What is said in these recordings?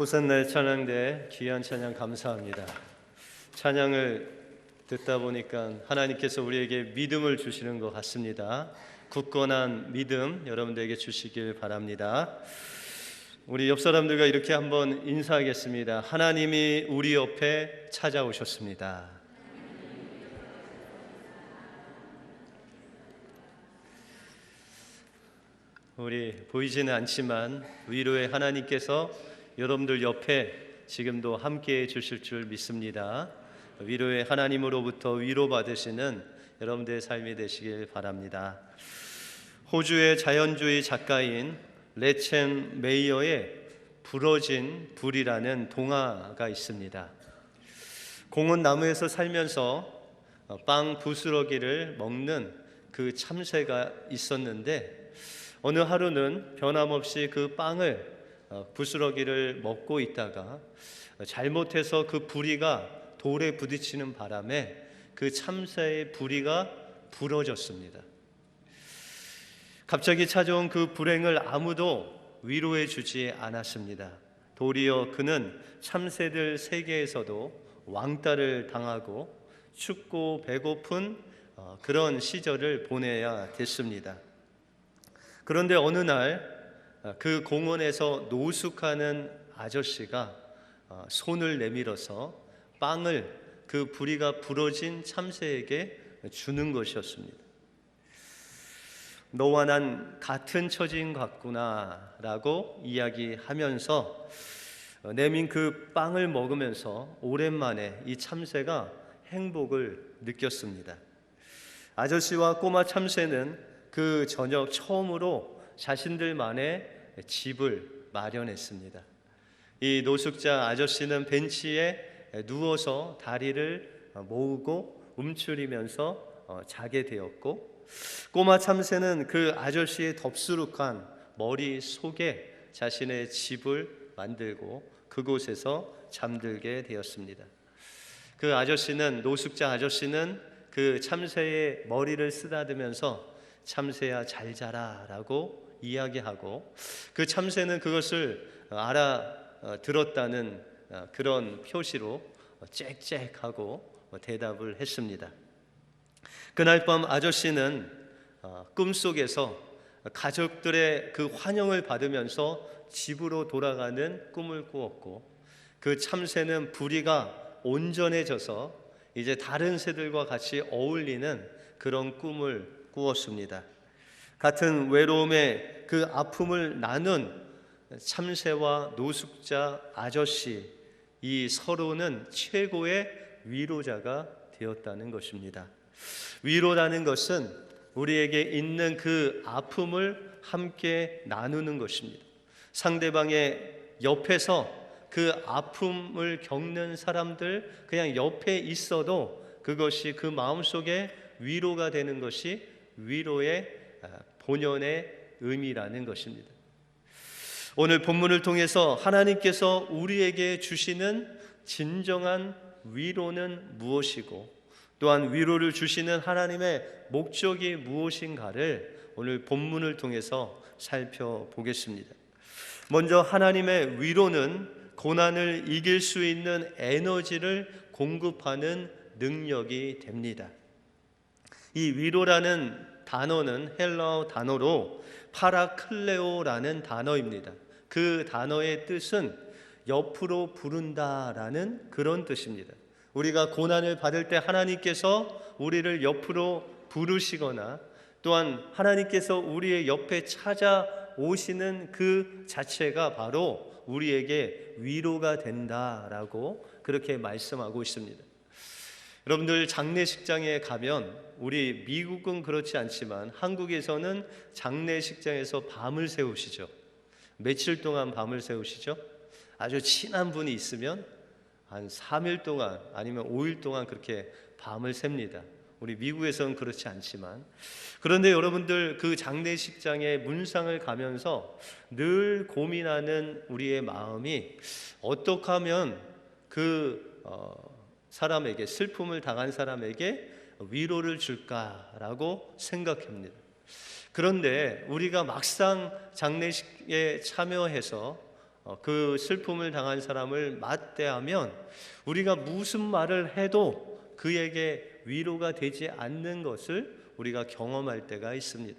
호산날 찬양대 귀한 찬양 감사합니다. 찬양을 듣다 보니까 하나님께서 우리에게 믿음을 주시는 것 같습니다. 굳건한 믿음 여러분들에게 주시길 바랍니다. 우리 옆 사람들과 이렇게 한번 인사하겠습니다. 하나님이 우리 옆에 찾아오셨습니다. 우리 보이지는 않지만 위로의 하나님께서 여러분들 옆에 지금도 함께 해 주실 줄 믿습니다. 위로의 하나님으로부터 위로받으시는 여러분들의 삶이 되시길 바랍니다. 호주의 자연주의 작가인 레첸 메이어의 부러진 불이라는 동화가 있습니다. 공원 나무에서 살면서 빵 부스러기를 먹는 그 참새가 있었는데 어느 하루는 변함없이 그 빵을 어, 부스러기를 먹고 있다가 잘못해서 그 부리가 돌에 부딪히는 바람에 그 참새의 부리가 부러졌습니다. 갑자기 찾아온 그 불행을 아무도 위로해 주지 않았습니다. 도리어 그는 참새들 세계에서도 왕따를 당하고 춥고 배고픈 어, 그런 시절을 보내야 됐습니다. 그런데 어느 날 그 공원에서 노숙하는 아저씨가 어, 손을 내밀어서 빵을 그 부리가 부러진 참새에게 주는 것이었습니다. 너와 난 같은 처지인 것 같구나 라고 이야기하면서 내민 그 빵을 먹으면서 오랜만에 이 참새가 행복을 느꼈습니다. 아저씨와 꼬마 참새는 그 저녁 처음으로 자신들만의 집을 마련했습니다. 이 노숙자 아저씨는 벤치에 누워서 다리를 모으고 움츠리면서 어, 자게 되었고 꼬마 참새는 그 아저씨의 덥수룩한 머리 속에 자신의 집을 만들고 그곳에서 잠들게 되었습니다. 그 아저씨는 노숙자 아저씨는 그 참새의 머리를 쓰다듬으면서 참새야 잘 자라라고 이야기하고 그 참새는 그것을 알아 들었다는 어, 그런 표시로 짹짹하고 대답을 했습니다. 그날 밤 아저씨는 어, 꿈속에서 가족들의 그 환영을 받으면서 집으로 돌아가는 꿈을 꾸었고 그 참새는 부리가 온전해져서 이제 다른 새들과 같이 어울리는 그런 꿈을 꾸었습니다. 같은 외로움의 그 아픔을 나눈 참새와 노숙자 아저씨 이 서로는 최고의 위로자가 되었다는 것입니다. 위로라는 것은 우리에게 있는 그 아픔을 함께 나누는 것입니다. 상대방의 옆에서 그 아픔을 겪는 사람들 그냥 옆에 있어도 그것이 그 마음속에 위로가 되는 것이 위로의 아, 본연의 의미라는 것입니다. 오늘 본문을 통해서 하나님께서 우리에게 주시는 진정한 위로는 무엇이고 또한 위로를 주시는 하나님의 목적이 무엇인가를 오늘 본문을 통해서 살펴보겠습니다. 먼저 하나님의 위로는 고난을 이길 수 있는 에너지를 공급하는 능력이 됩니다. 이 위로라는 단어는 헬라어 단어로 파라클레오라는 단어입니다. 그 단어의 뜻은 옆으로 부른다라는 그런 뜻입니다. 우리가 고난을 받을 때 하나님께서 우리를 옆으로 부르시거나 또한 하나님께서 우리의 옆에 찾아오시는 그 자체가 바로 우리에게 위로가 된다라고 그렇게 말씀하고 있습니다. 여러분들 장례식장에 가면 우리 미국은 그렇지 않지만 한국에서는 장례식장에서 밤을 새우시죠. 며칠 동안 밤을 새우시죠? 아주 친한 분이 있으면 한 3일 동안 아니면 5일 동안 그렇게 밤을 셉니다. 우리 미국에서는 그렇지 않지만 그런데 여러분들 그 장례식장의 문상을 가면서 늘 고민하는 우리의 마음이 어떻게 하면 그 어, 사람에게 슬픔을 당한 사람에게 위로를 줄까라고 생각합니다. 그런데 우리가 막상 장례식에 참여해서 어, 그 슬픔을 당한 사람을 맞대하면 우리가 무슨 말을 해도 그에게 위로가 되지 않는 것을 우리가 경험할 때가 있습니다.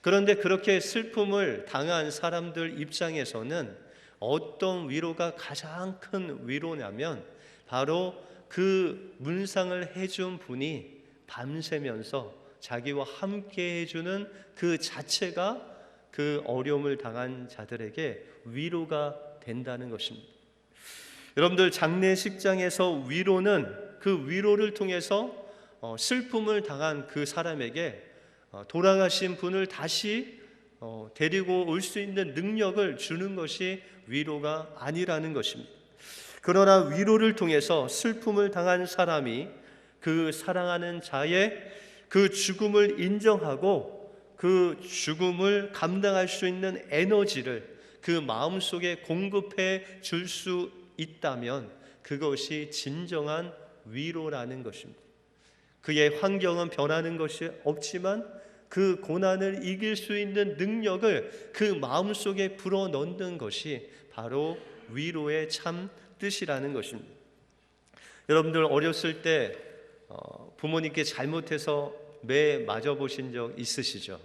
그런데 그렇게 슬픔을 당한 사람들 입장에서는 어떤 위로가 가장 큰 위로냐면 바로 그 문상을 해준 분이 밤새면서 자기와 함께 해주는 그 자체가 그 어려움을 당한 자들에게 위로가 된다는 것입니다. 여러분들 장례식장에서 위로는 그 위로를 통해서 어, 슬픔을 당한 그 사람에게 어, 돌아가신 분을 다시 어, 데리고 올 수 있는 능력을 주는 것이 위로가 아니라는 것입니다. 그러나 위로를 통해서 슬픔을 당한 사람이 그 사랑하는 자의 그 죽음을 인정하고 그 죽음을 감당할 수 있는 에너지를 그 마음속에 공급해 줄 수 있다면 그것이 진정한 위로라는 것입니다. 그의 환경은 변하는 것이 없지만 그 고난을 이길 수 있는 능력을 그 마음속에 불어 넣는 것이 바로 위로의 참 뜻이라는 것입니다. 여러분들 어렸을 때 어, 부모님께 잘못해서 매 맞아 보신 적 있으시죠?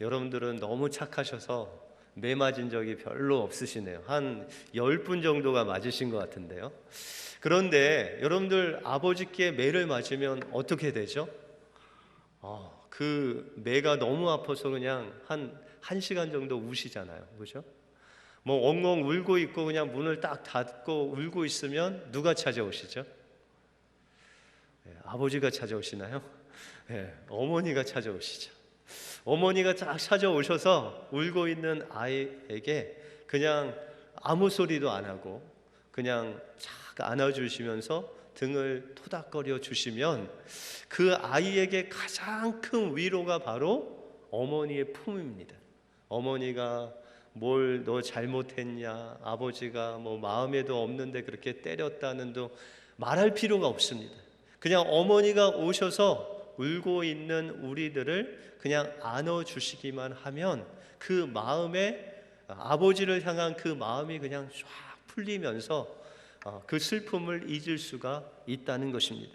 여러분들은 너무 착하셔서 매 맞은 적이 별로 없으시네요. 한 10분 정도가 맞으신 것 같은데요. 그런데 여러분들 아버지께 매를 맞으면 어떻게 되죠? 어, 그 매가 너무 아파서 그냥 한 1시간 정도 우시잖아요. 그죠? 뭐 엉엉 울고 있고 그냥 문을 딱 닫고 울고 있으면 누가 찾아오시죠? 예, 아버지가 찾아오시나요? 예, 어머니가 찾아오시죠. 어머니가 딱 찾아오셔서 울고 있는 아이에게 그냥 아무 소리도 안 하고 그냥 착 안아주시면서 등을 토닥거려 주시면 그 아이에게 가장 큰 위로가 바로 어머니의 품입니다. 어머니가 뭘 너 잘못했냐 아버지가 뭐 마음에도 없는데 그렇게 때렸다는도 말할 필요가 없습니다. 그냥 어머니가 오셔서 울고 있는 우리들을 그냥 안아 주시기만 하면 그 마음에 아버지를 향한 그 마음이 그냥 쫙 풀리면서 어, 그 슬픔을 잊을 수가 있다는 것입니다.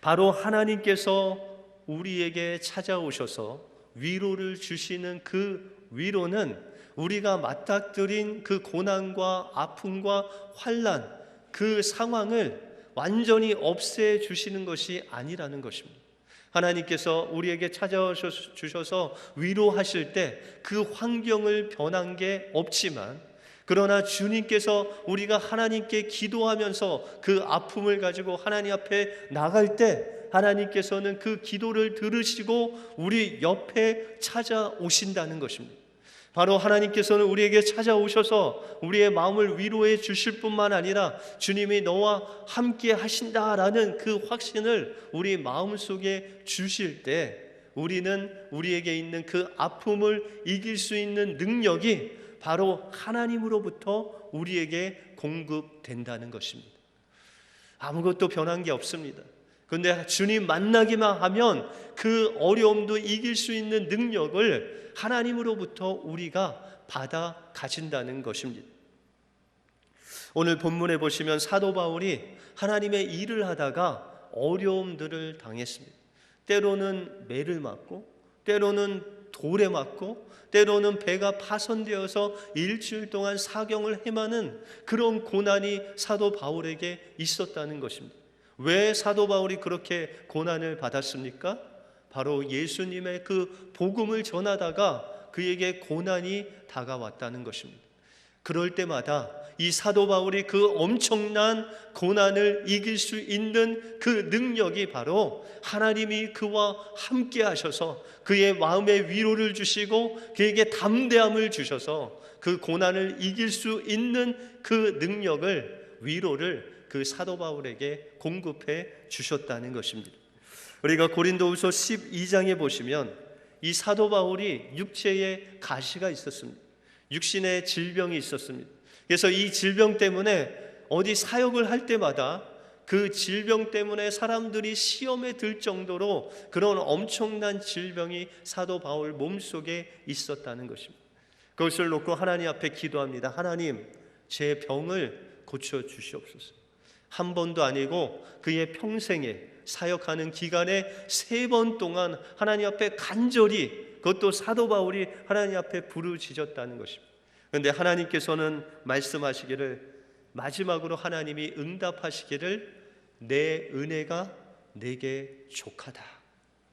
바로 하나님께서 우리에게 찾아오셔서 위로를 주시는 그 위로는 우리가 맞닥뜨린 그 고난과 아픔과 환란 그 상황을 완전히 없애 주시는 것이 아니라는 것입니다. 하나님께서 우리에게 찾아주셔서 위로하실 때 그 환경을 변한 게 없지만 그러나 주님께서 우리가 하나님께 기도하면서 그 아픔을 가지고 하나님 앞에 나갈 때 하나님께서는 그 기도를 들으시고 우리 옆에 찾아오신다는 것입니다. 바로 하나님께서는 우리에게 찾아오셔서 우리의 마음을 위로해 주실 뿐만 아니라 주님이 너와 함께 하신다라는 그 확신을 우리 마음 속에 주실 때 우리는 우리에게 있는 그 아픔을 이길 수 있는 능력이 바로 하나님으로부터 우리에게 공급된다는 것입니다. 아무것도 변한 게 없습니다. 그런데 주님 만나기만 하면 그 어려움도 이길 수 있는 능력을 하나님으로부터 우리가 받아 가진다는 것입니다. 오늘 본문에 보시면 사도 바울이 하나님의 일을 하다가 어려움들을 당했습니다. 때로는 매를 맞고, 때로는 돌에 맞고, 때로는 배가 파손되어서 일주일 동안 사경을 헤매는 그런 고난이 사도 바울에게 있었다는 것입니다. 왜 사도 바울이 그렇게 고난을 받았습니까? 바로 예수님의 그 복음을 전하다가 그에게 고난이 다가왔다는 것입니다. 그럴 때마다 이 사도 바울이 그 엄청난 고난을 이길 수 있는 그 능력이 바로 하나님이 그와 함께 하셔서 그의 마음에 위로를 주시고 그에게 담대함을 주셔서 그 고난을 이길 수 있는 그 능력을 위로를 그 사도 바울에게 공급해 주셨다는 것입니다. 우리가 고린도후서 12장에 보시면 이 사도 바울이 육체에 가시가 있었습니다. 육신의 질병이 있었습니다. 그래서 이 질병 때문에 어디 사역을 할 때마다 그 질병 때문에 사람들이 시험에 들 정도로 그런 엄청난 질병이 사도 바울 몸속에 있었다는 것입니다. 그것을 놓고 하나님 앞에 기도합니다. 하나님, 제 병을 고쳐 주시옵소서. 한 번도 아니고 그의 평생에 사역하는 기간에 세 번 동안 하나님 앞에 간절히 그것도 사도 바울이 하나님 앞에 부르짖었다는 것입니다. 그런데 하나님께서는 말씀하시기를 마지막으로 하나님이 응답하시기를 내 은혜가 내게 족하다.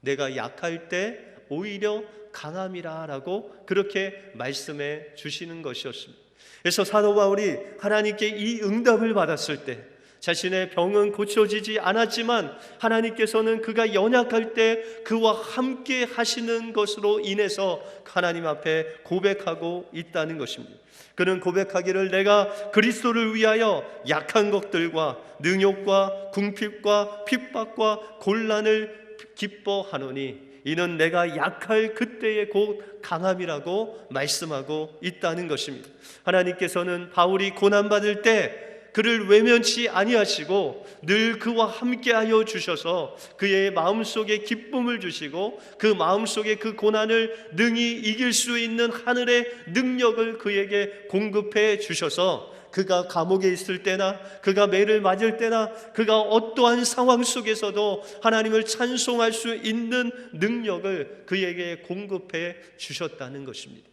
내가 약할 때 오히려 강함이라라고 그렇게 말씀해 주시는 것이었습니다. 그래서 사도 바울이 하나님께 이 응답을 받았을 때 자신의 병은 고쳐지지 않았지만 하나님께서는 그가 연약할 때 그와 함께 하시는 것으로 인해서 하나님 앞에 고백하고 있다는 것입니다. 그는 고백하기를 내가 그리스도를 위하여 약한 것들과 능욕과 궁핍과 핍박과 곤란을 기뻐하노니 이는 내가 약할 그때의 곧 강함이라고 말씀하고 있다는 것입니다. 하나님께서는 바울이 고난 받을 때 그를 외면치 아니하시고 늘 그와 함께하여 주셔서 그의 마음속에 기쁨을 주시고 그 마음속에 그 고난을 능히 이길 수 있는 하늘의 능력을 그에게 공급해 주셔서 그가 감옥에 있을 때나 그가 매를 맞을 때나 그가 어떠한 상황 속에서도 하나님을 찬송할 수 있는 능력을 그에게 공급해 주셨다는 것입니다.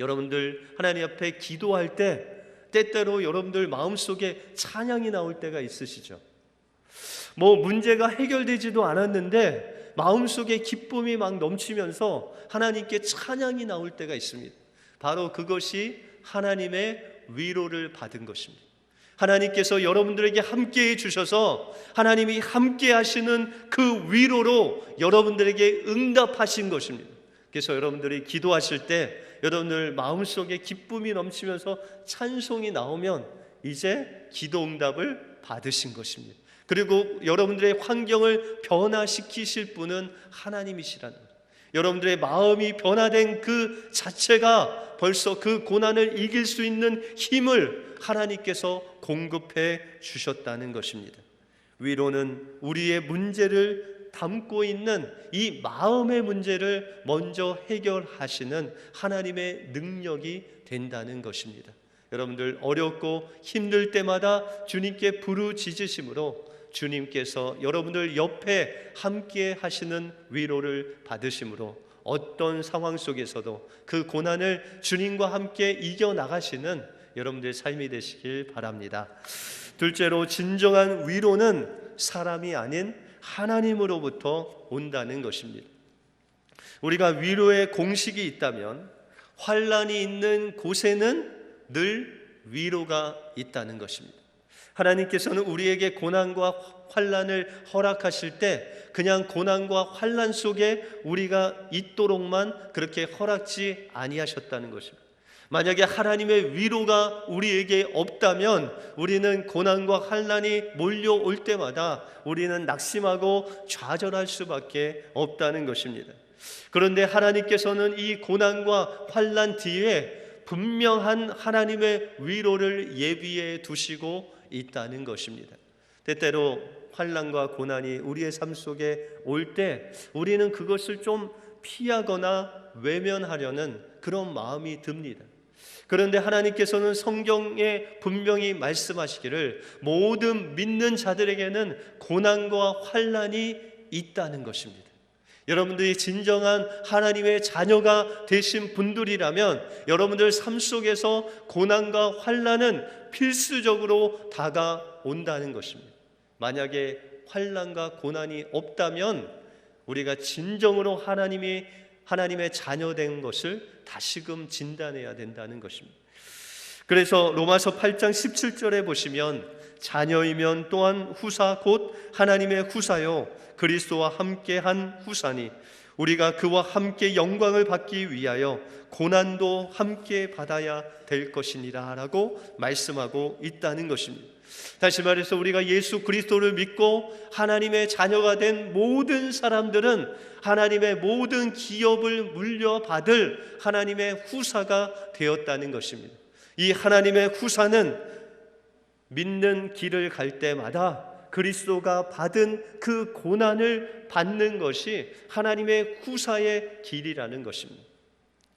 여러분들 하나님 앞에 기도할 때 때때로 여러분들 마음속에 찬양이 나올 때가 있으시죠. 뭐 문제가 해결되지도 않았는데 마음속에 기쁨이 막 넘치면서 하나님께 찬양이 나올 때가 있습니다. 바로 그것이 하나님의 위로를 받은 것입니다. 하나님께서 여러분들에게 함께 해 주셔서 하나님이 함께 하시는 그 위로로 여러분들에게 응답하신 것입니다. 그래서 여러분들이 기도하실 때 여러분들 마음속에 기쁨이 넘치면서 찬송이 나오면 이제 기도 응답을 받으신 것입니다. 그리고 여러분들의 환경을 변화시키실 분은 하나님이시라는 것. 여러분들의 마음이 변화된 그 자체가 벌써 그 고난을 이길 수 있는 힘을 하나님께서 공급해 주셨다는 것입니다. 위로는 우리의 문제를 담고 있는 이 마음의 문제를 먼저 해결하시는 하나님의 능력이 된다는 것입니다. 여러분들 어렵고 힘들 때마다 주님께 부르짖으심으로 주님께서 여러분들 옆에 함께 하시는 위로를 받으심으로 어떤 상황 속에서도 그 고난을 주님과 함께 이겨 나가시는 여러분들의 삶이 되시길 바랍니다. 둘째로 진정한 위로는 사람이 아닌 하나님으로부터 온다는 것입니다. 우리가 위로의 공식이 있다면 환란이 있는 곳에는 늘 위로가 있다는 것입니다. 하나님께서는 우리에게 고난과 환란을 허락하실 때 그냥 고난과 환란 속에 우리가 있도록만 그렇게 허락지 아니하셨다는 것입니다. 만약에 하나님의 위로가 우리에게 없다면 우리는 고난과 환란이 몰려올 때마다 우리는 낙심하고 좌절할 수밖에 없다는 것입니다. 그런데 하나님께서는 이 고난과 환란 뒤에 분명한 하나님의 위로를 예비해 두시고 있다는 것입니다. 때때로 환란과 고난이 우리의 삶 속에 올 때 우리는 그것을 좀 피하거나 외면하려는 그런 마음이 듭니다. 그런데 하나님께서는 성경에 분명히 말씀하시기를 모든 믿는 자들에게는 고난과 환란이 있다는 것입니다. 여러분들이 진정한 하나님의 자녀가 되신 분들이라면 여러분들 삶 속에서 고난과 환란은 필수적으로 다가온다는 것입니다. 만약에 환란과 고난이 없다면 우리가 진정으로 하나님이 하나님의 자녀된 것을 다시금 진단해야 된다는 것입니다. 그래서 로마서 8장 17절에 보시면 자녀이면 또한 후사 곧 하나님의 후사요 그리스도와 함께 한 후사니 우리가 그와 함께 영광을 받기 위하여 고난도 함께 받아야 될 것이니라라고 말씀하고 있다는 것입니다. 다시 말해서 우리가 예수 그리스도를 믿고 하나님의 자녀가 된 모든 사람들은 하나님의 모든 기업을 물려받을 하나님의 후사가 되었다는 것입니다. 이 하나님의 후사는 믿는 길을 갈 때마다 그리스도가 받은 그 고난을 받는 것이 하나님의 후사의 길이라는 것입니다.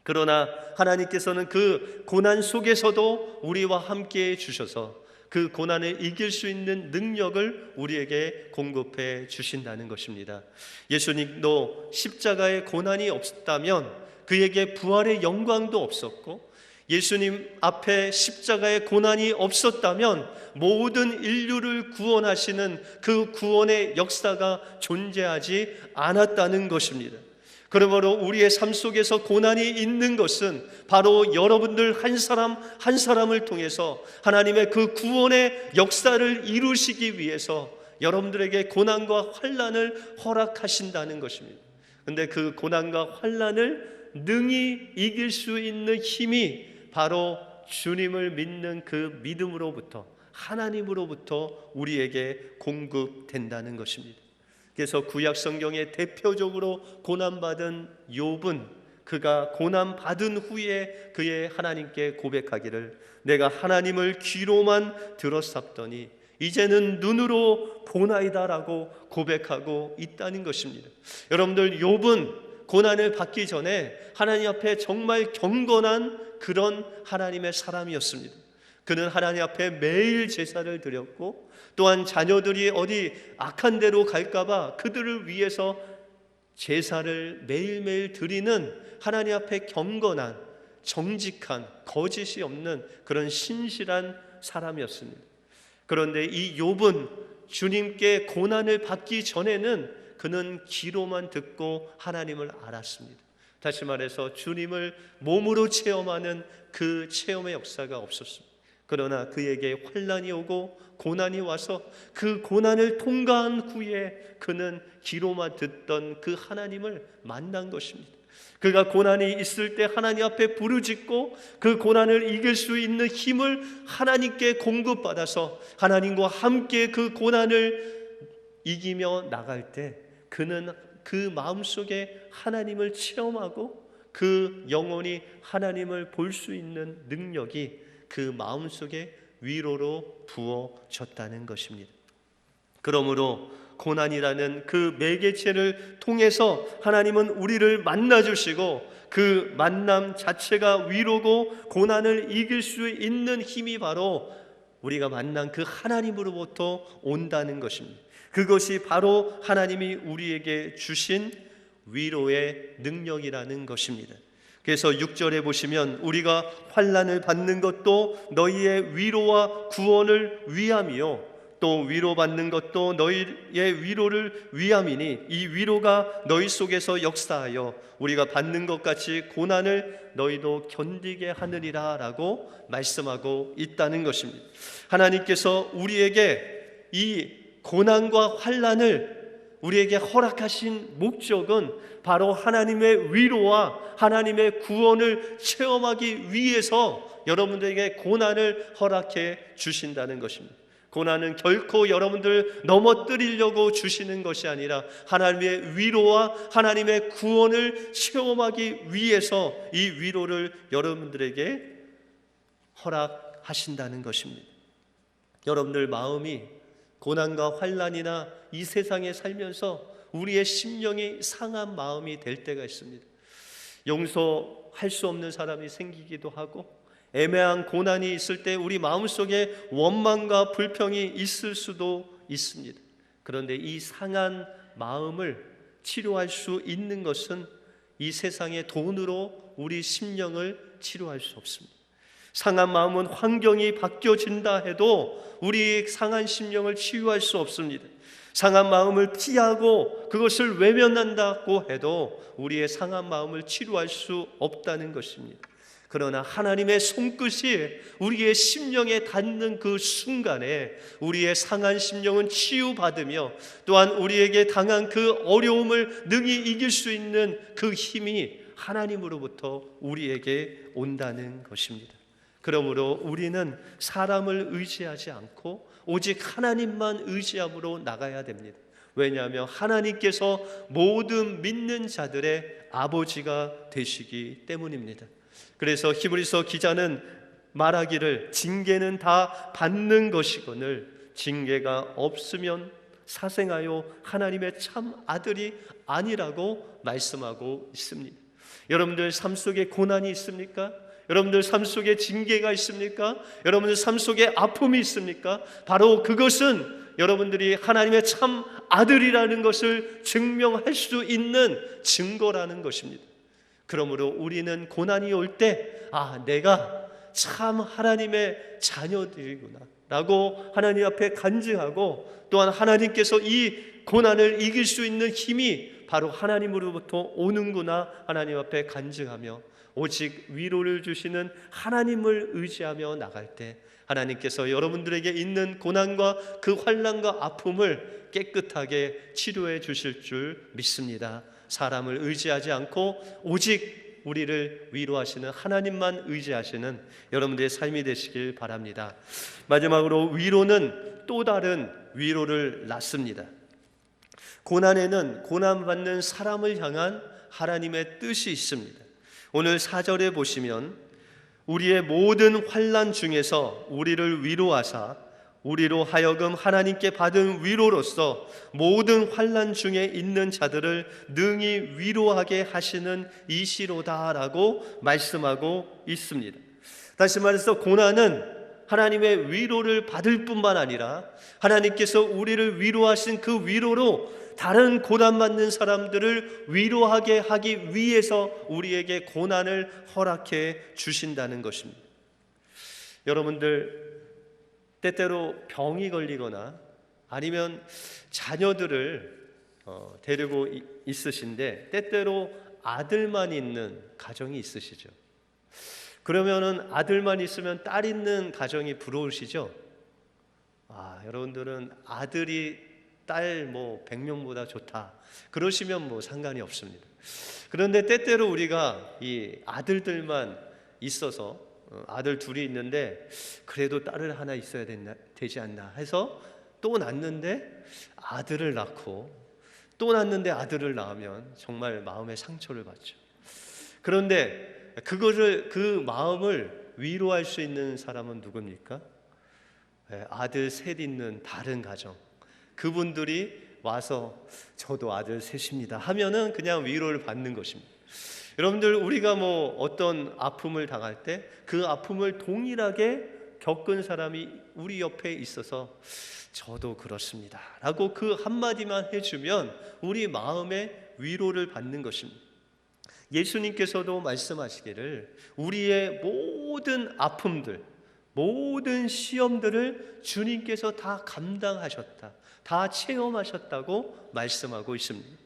그러나 하나님께서는 그 고난 속에서도 우리와 함께 해 주셔서 그 고난을 이길 수 있는 능력을 우리에게 공급해 주신다는 것입니다. 예수님도 십자가의 고난이 없었다면 그에게 부활의 영광도 없었고 예수님 앞에 십자가의 고난이 없었다면 모든 인류를 구원하시는 그 구원의 역사가 존재하지 않았다는 것입니다. 그러므로 우리의 삶 속에서 고난이 있는 것은 바로 여러분들 한 사람 한 사람을 통해서 하나님의 그 구원의 역사를 이루시기 위해서 여러분들에게 고난과 환란을 허락하신다는 것입니다. 근데 그 고난과 환란을 능히 이길 수 있는 힘이 바로 주님을 믿는 그 믿음으로부터 하나님으로부터 우리에게 공급된다는 것입니다. 그래서 구약 성경에 대표적으로 고난받은 욥은 그가 고난 받은 후에 그의 하나님께 고백하기를 내가 하나님을 귀로만 들었었더니 이제는 눈으로 보나이다라고 고백하고 있다는 것입니다. 여러분들 욥은 고난을 받기 전에 하나님 앞에 정말 경건한 그런 하나님의 사람이었습니다. 그는 하나님 앞에 매일 제사를 드렸고 또한 자녀들이 어디 악한 데로 갈까봐 그들을 위해서 제사를 매일매일 드리는 하나님 앞에 경건한 정직한 거짓이 없는 그런 신실한 사람이었습니다. 그런데 이 욥은 주님께 고난을 받기 전에는 그는 귀로만 듣고 하나님을 알았습니다. 다시 말해서 주님을 몸으로 체험하는 그 체험의 역사가 없었습니다. 그러나 그에게 환란이 오고 고난이 와서 그 고난을 통과한 후에 그는 귀로만 듣던 그 하나님을 만난 것입니다. 그가 고난이 있을 때 하나님 앞에 부르짖고 그 고난을 이길 수 있는 힘을 하나님께 공급받아서 하나님과 함께 그 고난을 이기며 나갈 때 그는 그 마음속에 하나님을 체험하고 그 영혼이 하나님을 볼 수 있는 능력이 그 마음속에 위로로 부어졌다는 것입니다. 그러므로 고난이라는 그 매개체를 통해서 하나님은 우리를 만나 주시고 그 만남 자체가 위로고 고난을 이길 수 있는 힘이 바로 우리가 만난 그 하나님으로부터 온다는 것입니다. 그것이 바로 하나님이 우리에게 주신 위로의 능력이라는 것입니다. 그래서 6절에 보시면 우리가 환난을 받는 것도 너희의 위로와 구원을 위함이요 또 위로받는 것도 너희의 위로를 위함이니 이 위로가 너희 속에서 역사하여 우리가 받는 것 같이 고난을 너희도 견디게 하느니라라고 말씀하고 있다는 것입니다. 하나님께서 우리에게 이 고난과 환난을 우리에게 허락하신 목적은 바로 하나님의 위로와 하나님의 구원을 체험하기 위해서 여러분들에게 고난을 허락해 주신다는 것입니다. 고난은 결코 여러분들 넘어뜨리려고 주시는 것이 아니라 하나님의 위로와 하나님의 구원을 체험하기 위해서 이 위로를 여러분들에게 허락하신다는 것입니다. 여러분들 마음이 고난과 환란이나 이 세상에 살면서 우리의 심령이 상한 마음이 될 때가 있습니다. 용서할 수 없는 사람이 생기기도 하고 애매한 고난이 있을 때 우리 마음속에 원망과 불평이 있을 수도 있습니다. 그런데 이 상한 마음을 치료할 수 있는 것은 이 세상의 돈으로 우리 심령을 치료할 수 없습니다. 상한 마음은 환경이 바뀌어진다 해도 우리 상한 심령을 치유할 수 없습니다. 상한 마음을 피하고 그것을 외면한다고 해도 우리의 상한 마음을 치료할 수 없다는 것입니다. 그러나 하나님의 손끝이 우리의 심령에 닿는 그 순간에 우리의 상한 심령은 치유받으며 또한 우리에게 당한 그 어려움을 능히 이길 수 있는 그 힘이 하나님으로부터 우리에게 온다는 것입니다. 그러므로 우리는 사람을 의지하지 않고 오직 하나님만 의지함으로 나가야 됩니다. 왜냐하면 하나님께서 모든 믿는 자들의 아버지가 되시기 때문입니다. 그래서 히브리서 기자는 말하기를 징계는 다 받는 것이거늘 징계가 없으면 사생하여 하나님의 참 아들이 아니라고 말씀하고 있습니다. 여러분들 삶 속에 고난이 있습니까? 여러분들 삶 속에 징계가 있습니까? 여러분들 삶 속에 아픔이 있습니까? 바로 그것은 여러분들이 하나님의 참 아들이라는 것을 증명할 수 있는 증거라는 것입니다. 그러므로 우리는 고난이 올 때, 아, 내가 참 하나님의 자녀들이구나. 라고 하나님 앞에 간증하고 또한 하나님께서 이 고난을 이길 수 있는 힘이 바로 하나님으로부터 오는구나 하나님 앞에 간증하며 오직 위로를 주시는 하나님을 의지하며 나갈 때 하나님께서 여러분들에게 있는 고난과 그 환란과 아픔을 깨끗하게 치료해 주실 줄 믿습니다. 사람을 의지하지 않고 오직 우리를 위로하시는 하나님만 의지하시는 여러분들의 삶이 되시길 바랍니다. 마지막으로 위로는 또 다른 위로를 낳습니다. 고난에는 고난받는 사람을 향한 하나님의 뜻이 있습니다. 오늘 4절에 보시면 우리의 모든 환란 중에서 우리를 위로하사 우리로 하여금 하나님께 받은 위로로서 모든 환란 중에 있는 자들을 능히 위로하게 하시는 이시로다라고 말씀하고 있습니다. 다시 말해서 고난은 하나님의 위로를 받을 뿐만 아니라 하나님께서 우리를 위로하신 그 위로로 다른 고난받는 사람들을 위로하게 하기 위해서 우리에게 고난을 허락해 주신다는 것입니다. 여러분들 때때로 병이 걸리거나 아니면 자녀들을 어, 데리고 있으신데 때때로 아들만 있는 가정이 있으시죠. 그러면은 아들만 있으면 딸 있는 가정이 부러우시죠? 아, 여러분들은 아들이 딸 뭐 100명보다 좋다. 그러시면 뭐 상관이 없습니다. 그런데 때때로 우리가 이 아들들만 있어서 어, 아들 둘이 있는데 그래도 딸을 하나 있어야 됐나, 되지 않나 해서 또 낳는데 아들을 낳고 또 낳는데 아들을 낳으면 정말 마음의 상처를 받죠. 그런데 그거를 그 마음을 위로할 수 있는 사람은 누굽니까? 예, 아들 셋 있는 다른 가정 그분들이 와서 저도 아들 셋입니다 하면은 그냥 위로를 받는 것입니다. 여러분들 우리가 뭐 어떤 아픔을 당할 때 그 아픔을 동일하게 겪은 사람이 우리 옆에 있어서 저도 그렇습니다. 라고 그 한마디만 해주면 우리 마음에 위로를 받는 것입니다. 예수님께서도 말씀하시기를 우리의 모든 아픔들, 모든 시험들을 주님께서 다 감당하셨다. 다 체험하셨다고 말씀하고 있습니다.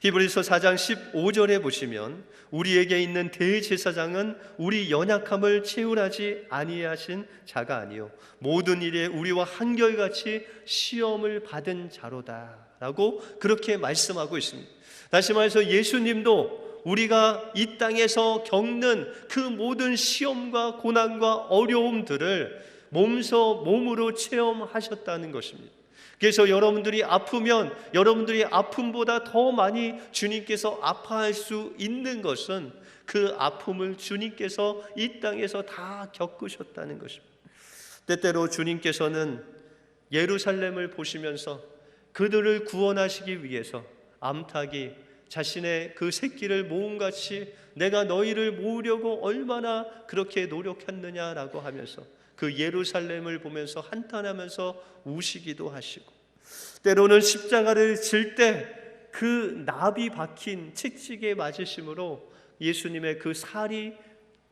히브리서 4장 15절에 보시면 우리에게 있는 대제사장은 우리 연약함을 채울하지 아니하신 자가 아니요 모든 일에 우리와 한결같이 시험을 받은 자로다라고 그렇게 말씀하고 있습니다. 다시 말해서 예수님도 우리가 이 땅에서 겪는 그 모든 시험과 고난과 어려움들을 몸소 몸으로 체험하셨다는 것입니다. 그래서 여러분들이 아프면 여러분들이 아픔보다 더 많이 주님께서 아파할 수 있는 것은 그 아픔을 주님께서 이 땅에서 다 겪으셨다는 것입니다. 때때로 주님께서는 예루살렘을 보시면서 그들을 구원하시기 위해서 암탉이 자신의 그 새끼를 모음같이 내가 너희를 모으려고 얼마나 그렇게 노력했느냐라고 하면서 그 예루살렘을 보면서 한탄하면서 우시기도 하시고 때로는 십자가를 질 때 그 나비 박힌 채찍에 맞으심으로 예수님의 그 살이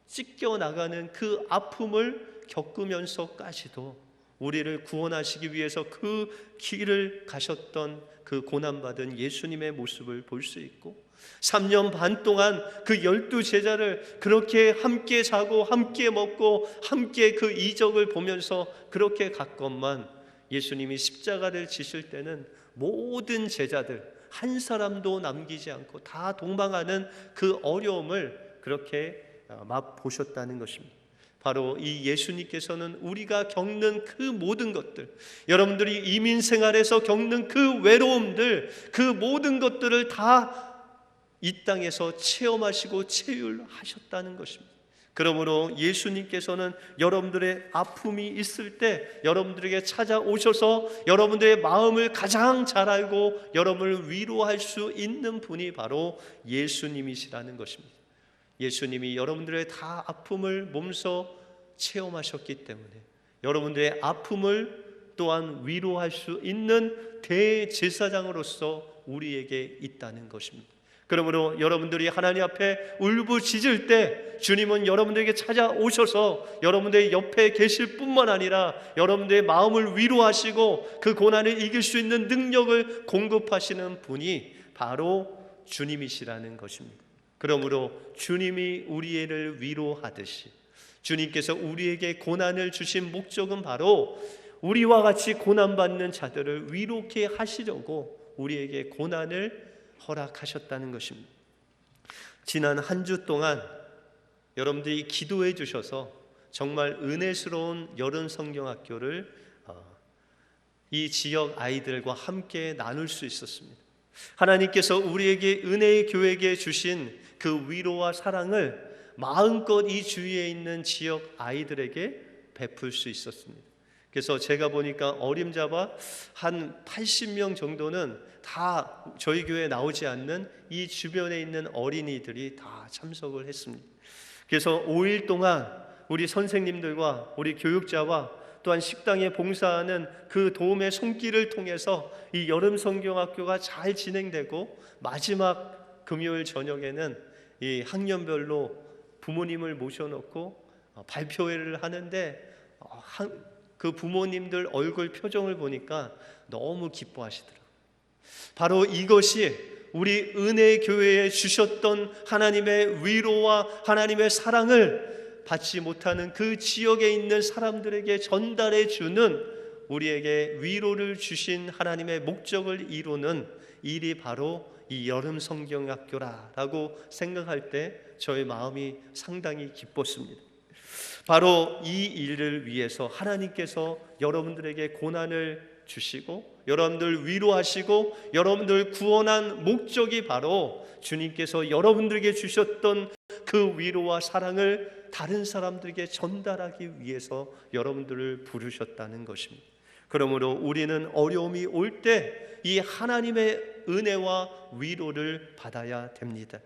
찢겨 나가는 그 아픔을 겪으면서까지도 우리를 구원하시기 위해서 그 길을 가셨던 그 고난받은 예수님의 모습을 볼 수 있고 3년 반 동안 그 열두 제자를 그렇게 함께 자고 함께 먹고 함께 그 이적을 보면서 그렇게 갔건만 예수님이 십자가를 지실 때는 모든 제자들 한 사람도 남기지 않고 다 도망하는 그 어려움을 그렇게 어, 맛보셨다는 것입니다. 바로 이 예수님께서는 우리가 겪는 그 모든 것들, 여러분들이 이민 생활에서 겪는 그 외로움들, 그 모든 것들을 다 이 땅에서 체험하시고 체휼하셨다는 것입니다. 그러므로 예수님께서는 여러분들의 아픔이 있을 때 여러분들에게 찾아오셔서 여러분들의 마음을 가장 잘 알고 여러분을 위로할 수 있는 분이 바로 예수님이시라는 것입니다. 예수님이 여러분들의 다 아픔을 몸소 체험하셨기 때문에 여러분들의 아픔을 또한 위로할 수 있는 대제사장으로서 우리에게 있다는 것입니다. 그러므로 여러분들이 하나님 앞에 울부짖을 때 주님은 여러분들에게 찾아오셔서 여러분들의 옆에 계실 뿐만 아니라 여러분들의 마음을 위로하시고 그 고난을 이길 수 있는 능력을 공급하시는 분이 바로 주님이시라는 것입니다. 그러므로 주님이 우리를 위로하듯이 주님께서 우리에게 고난을 주신 목적은 바로 우리와 같이 고난받는 자들을 위로케 하시려고 우리에게 고난을 허락하셨다는 것입니다. 지난 한 주 동안 여러분들이 기도해 주셔서 정말 은혜스러운 여름 성경학교를 어, 이 지역 아이들과 함께 나눌 수 있었습니다. 하나님께서 우리에게 은혜의 교회에 주신 그 위로와 사랑을 마음껏 이 주위에 있는 지역 아이들에게 베풀 수 있었습니다. 그래서 제가 보니까 어림잡아 한 80명 정도는 다 저희 교회에 나오지 않는 이 주변에 있는 어린이들이 다 참석을 했습니다. 그래서 5일 동안 우리 선생님들과 우리 교육자와 또한 식당에 봉사하는 그 도움의 손길을 통해서 이 여름 성경학교가 잘 진행되고 마지막 금요일 저녁에는 이 학년별로 부모님을 모셔놓고 어, 발표회를 하는데 어, 한- 그 부모님들 얼굴 표정을 보니까 너무 기뻐하시더라고요. 바로 이것이 우리 은혜 교회에 주셨던 하나님의 위로와 하나님의 사랑을 받지 못하는 그 지역에 있는 사람들에게 전달해 주는 우리에게 위로를 주신 하나님의 목적을 이루는 일이 바로 이 여름 성경학교라라고 생각할 때 저의 마음이 상당히 기뻤습니다. 바로 이 일을 위해서 하나님께서 여러분들에게 고난을 주시고 여러분들 위로하시고 여러분들 구원한 목적이 바로 주님께서 여러분들에게 주셨던 그 위로와 사랑을 다른 사람들에게 전달하기 위해서 여러분들을 부르셨다는 것입니다. 그러므로 우리는 어려움이 올 때 이 하나님의 은혜와 위로를 받아야 됩니다.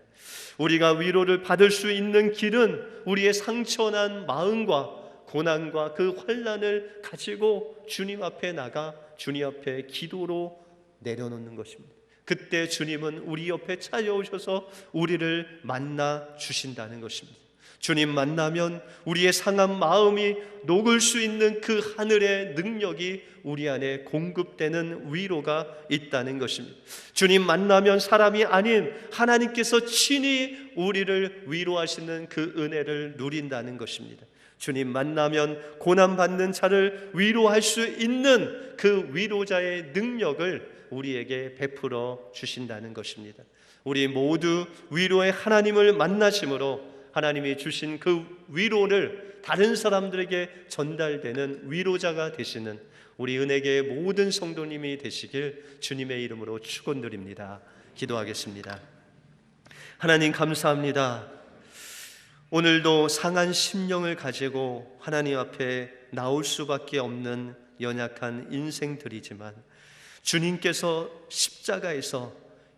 우리가 위로를 받을 수 있는 길은 우리의 상처난 마음과 고난과 그 환란을 가지고 주님 앞에 나가 주님 앞에 기도로 내려놓는 것입니다. 그때 주님은 우리 옆에 찾아오셔서 우리를 만나 주신다는 것입니다. 주님 만나면 우리의 상한 마음이 녹을 수 있는 그 하늘의 능력이 우리 안에 공급되는 위로가 있다는 것입니다. 주님 만나면 사람이 아닌 하나님께서 친히 우리를 위로하시는 그 은혜를 누린다는 것입니다. 주님 만나면 고난받는 자를 위로할 수 있는 그 위로자의 능력을 우리에게 베풀어 주신다는 것입니다. 우리 모두 위로의 하나님을 만나심으로 하나님이 주신 그 위로를 다른 사람들에게 전달되는 위로자가 되시는 우리 은혜계의 모든 성도님이 되시길 주님의 이름으로 축원드립니다. 기도하겠습니다. 하나님 감사합니다. 오늘도 상한 심령을 가지고 하나님 앞에 나올 수밖에 없는 연약한 인생들이지만 주님께서 십자가에서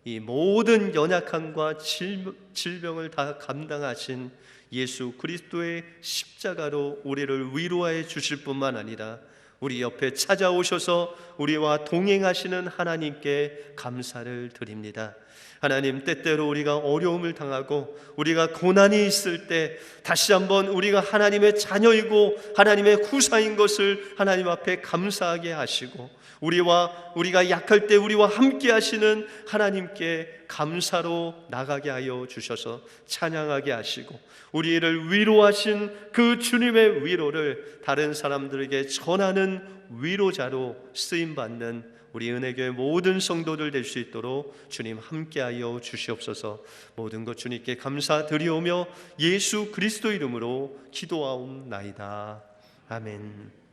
이 모든 연약함과 질- 질병을 다 감당하신 예수 그리스도의 십자가로 우리를 위로해 주실 뿐만 아니라 우리 옆에 찾아오셔서 우리와 동행하시는 하나님께 감사를 드립니다. 하나님 때때로 우리가 어려움을 당하고 우리가 고난이 있을 때 다시 한번 우리가 하나님의 자녀이고 하나님의 후사인 것을 하나님 앞에 감사하게 하시고 우리와 우리가 약할 때 우리와 함께 하시는 하나님께 감사로 나가게 하여 주셔서 찬양하게 하시고 우리를 위로하신 그 주님의 위로를 다른 사람들에게 전하는 위로자로 쓰임 받는 우리 은혜교회 모든 성도들 될 수 있도록 주님 함께하여 주시옵소서. 모든 것 주님께 감사드리오며 예수 그리스도 이름으로 기도하옵나이다. 아멘.